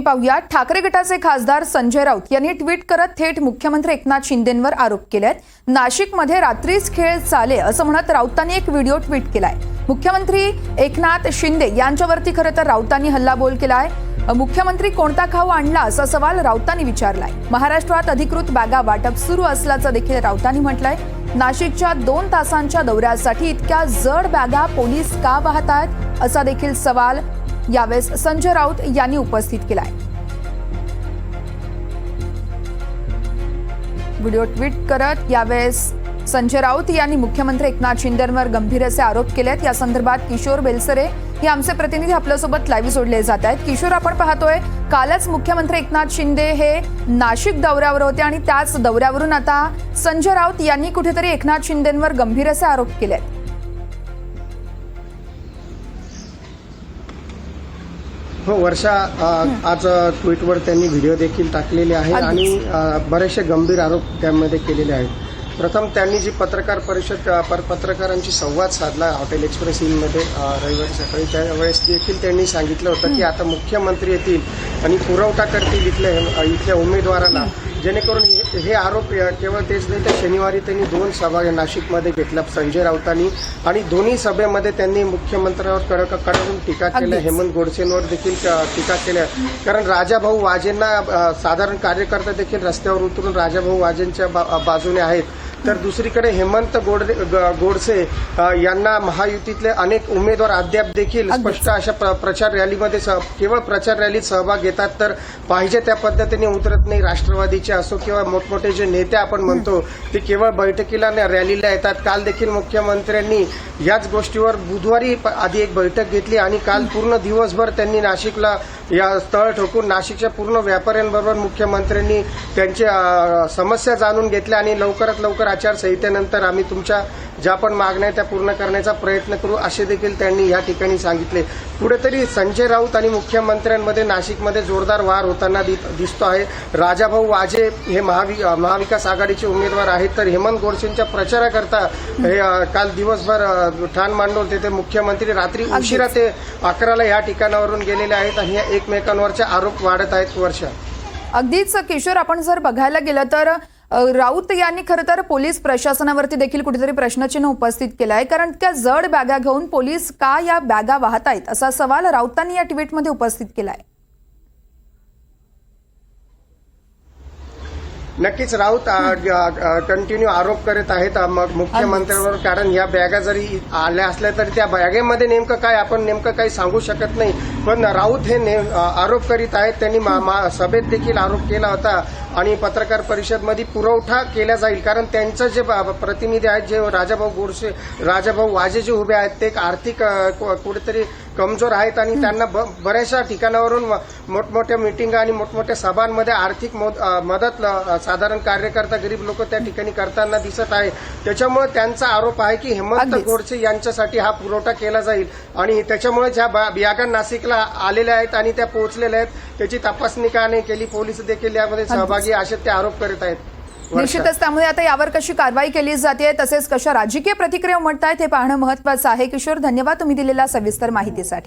पाहूया ठाकरे गटाचे खासदार संजय राऊत यांनी ट्विट करत थेट मुख्यमंत्री एकनाथ शिंदेंवर आरोप केलेत. नाशिकमध्ये रात्रीच खेळ चाले असं म्हणत राऊतांनी एक व्हिडिओ ट्विट केलाय. मुख्यमंत्री एकनाथ शिंदे यांच्यावरती खरं तर राऊतांनी हल्लाबोल केलाय. मुख्यमंत्री कोणता खाऊ आणला असा सवाल राऊतांनी विचारलाय. महाराष्ट्रात अधिकृत बॅगा वाटप सुरू असल्याचं देखील राऊतांनी म्हटलंय. नाशिकच्या दोन तासांच्या दौऱ्यासाठी इतक्या जड बॅगा पोलीस का वाहतायत असा देखील सवाल यावेळेस संजय राऊत यांनी उपस्थित केलाय. व्हिडिओ ट्विट करत यावेळेस संजय राऊत यांनी मुख्यमंत्री एकनाथ शिंदेंवर गंभीर असे आरोप केलेत. या संदर्भात किशोर बेलसरे हे आमचे प्रतिनिधी आपल्यासोबत लाईव्ह जोडले जात आहेत. किशोर आपण पाहतोय कालच मुख्यमंत्री एकनाथ शिंदे हे नाशिक दौऱ्यावर होते आणि त्याच दौऱ्यावरून आता संजय राऊत यांनी कुठेतरी एकनाथ शिंदेंवर गंभीर असे आरोप केलेत. हो वर्षा आज ट्विटवर त्यांनी व्हिडिओ देखील टाकलेले आहे. आणि बरेचसे गंभीर आरोप त्यामध्ये केलेले आहेत. प्रथम त्यांनी जी पत्रकार परिषद पत्रकारांशी संवाद साधला हॉटेल एक्सप्रेस इनमध्ये रविवारी सकाळी त्यावेळेस देखील त्यांनी सांगितलं होतं की आता मुख्यमंत्री येतील आणि पुरवठा करतील इथल्या अ, इथल्या उमेदवाराला जेणेकरून हे हे आरोप केवळ तेच नाही तर शनिवारी त्यांनी दोन सभा नाशिकमध्ये घेतल्या संजय राऊतांनी. आणि दोन्ही सभेमध्ये त्यांनी मुख्यमंत्र्यावर कडक कडकून टीका केल्या. हेमंत गोडसेंवर देखील टीका केल्या. कारण राजाभाऊ वाजेंना साधारण कार्यकर्ता देखील रस्त्यावर उतरून राजाभाऊ वाजेंच्या बाजूने आहेत. तर दुसरीकडे हेमंत गोडसे यांना महायुतीतले अनेक उमेदवार अद्याप देखील. स्पष्ट अशा प्र- प्रचार रॅलीमध्ये केवळ प्रचार रॅलीत सहभाग घेतात तर पाहिजे त्या पद्धतीने उतरत नाही राष्ट्रवादीचे असो किंवा मोठमोठे जे नेते आपण म्हणतो ते केवळ बैठकीला रॅलीला येतात काल देखील मुख्यमंत्र्यांनी याच गोष्टीवर बुधवारी आधी एक बैठक घेतली आणि काल पूर्ण दिवसभर त्यांनी नाशिकला या स्थळ ठोकून नाशिकच्या पूर्ण व्यापाऱ्यांबरोबर मुख्यमंत्र्यांनी त्यांची अ, समस्या जाणून घेतल्या आणि लवकरात लवकर आचारसंहितेनंतर आम्ही तुमच्या ज्या पण मागण्या आहेत त्या पूर्ण करण्याचा प्रयत्न करू असे देखील त्यांनी या ठिकाणी सांगितले. कुठेतरी संजय राऊत आणि मुख्यमंत्र्यांमध्ये नाशिकमध्ये जोरदार वार होताना दिसतो आहे. राजाभाऊ वाजे हे महावि महाविकास आघाडीचे उमेदवार आहेत तर हेमंत गोडसेंच्या प्रचाराकरता हे काल दिवसभर ठाण मांडून होते ते मुख्यमंत्री रात्री. उशिरा ते अकराला या ठिकाणावरून गेलेले आहेत आणि हे एकमेकांवरचे आरोप वाढत आहेत वर्षा अगदीच किशोर आपण जर बघायला गेलं तर राऊत यांनी खरं तर पोलीस प्रशासनावरती देखील कुठेतरी प्रश्नचिन्ह उपस्थित केलं आहे. कारण त्या जड बॅगा घेऊन पोलीस का या बॅगा वाहतायत असा सवाल राऊतांनी या ट्विटमध्ये उपस्थित केला आहे. नक्कीच राऊत कंटिन्यू आरोप करत आहेत. मग मुख्यमंत्र्यांवर कारण या बॅगा जरी आल्या असल्या तरी त्या बॅगेमध्ये नेमकं काय? आपण नेमकं काही सांगू शकत नाही. पण राऊत हे आरोप करीत आहेत. त्यांनी सभेत देखील आरोप केला होता आणि पत्रकार परिषदमध्ये पुरवठा केला जाईल. कारण त्यांचं जे प्रतिनिधी आहेत जे राजाभाऊ गोडसे राजाभाऊ वाजे जे उभे आहेत ते एक आर्थिक कुठेतरी कमजोर आहेत आणि त्यांना बऱ्याचशा ठिकाणावरून मोठमोठ्या मिटिंग आणि मोठमोठ्या सभांमध्ये आर्थिक मदत साधारण कार्यकर्ता गरीब लोक त्या ठिकाणी करताना दिसत आहे. त्याच्यामुळे त्यांचा आरोप आहे की हेमंत. गोडसे यांच्यासाठी हा पुरवठा केला जाईल. आणि त्याच्यामुळे ज्या बा- बॅगा नाशिकला आलेल्या आहेत आणि त्या पोहोचलेल्या आहेत. त्याची तपासणी का नाही केली पोलीस देखील यामध्ये सहभागी असे ते आरोप करत आहेत. निश्चितच त्यामुळे आता यावर कशी कारवाई केली जाते तसेच कशा राजकीय प्रतिक्रिया उमटतायत हे पाहणं महत्वाचं आहे. किशोर धन्यवाद तुम्ही दिलेल्या सविस्तर माहितीसाठी.